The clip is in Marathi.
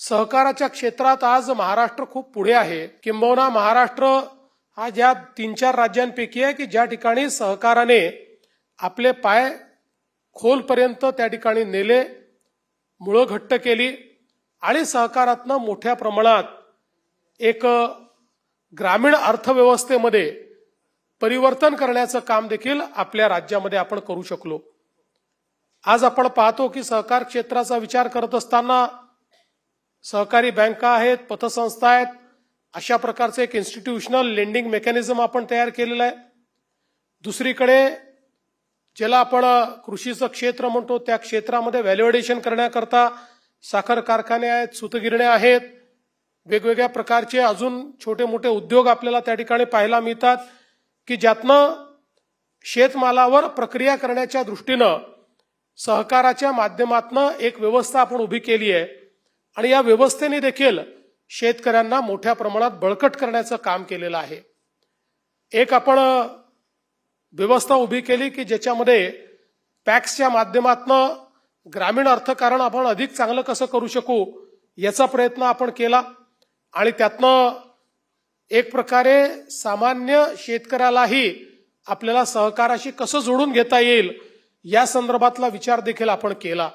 सहकाराच्या क्षेत्रात आज महाराष्ट्र खूप पुढे आहे. किंबहुना महाराष्ट्र हा ज्या तीन चार राज्यांपैकी आहे की ज्या ठिकाणी सहकाराने आपले पाय खोलपर्यंत त्या ठिकाणी नेले मुळं घट्ट केली आणि सहकारातनं मोठ्या प्रमाणात एक ग्रामीण अर्थव्यवस्थेमध्ये परिवर्तन करण्याचं काम देखील आपल्या राज्यामध्ये आपण करू शकलो. आज आपण पाहतो की सहकार क्षेत्राचा विचार करत असताना सहकारी बँका आहेत पतसंस्था आहेत अशा प्रकारचं एक इन्स्टिट्यूशनल लेंडिंग मेकॅनिझम आपण तयार केलेलं आहे. दुसरीकडे ज्याला आपण कृषीचं क्षेत्र म्हणतो त्या क्षेत्रामध्ये व्हॅल्युएडेशन करण्याकरता साखर कारखाने आहेत सुतगिरण्या आहेत वेगवेगळ्या प्रकारचे अजून छोटे मोठे उद्योग आपल्याला त्या ठिकाणी पाहायला मिळतात की ज्यातनं शेतमालावर प्रक्रिया करण्याच्या दृष्टीनं सहकाराच्या माध्यमातनं एक व्यवस्था आपण उभी केली आहे. आणि या व्यवस्थेने देखील शेतकऱ्यांना मोठ्या प्रमाणात बळकट करण्याचं काम केलेलं आहे. एक आपण व्यवस्था उभी केली की ज्याच्यामध्ये पॅक्सच्या माध्यमातनं ग्रामीण अर्थकारण आपण अधिक चांगलं कसं करू शकू याचा प्रयत्न आपण केला आणि त्यातनं एक प्रकारे सामान्य शेतकऱ्यालाही आपल्याला सहकाराशी कसं जोडून घेता येईल या संदर्भातला विचार देखील आपण केला.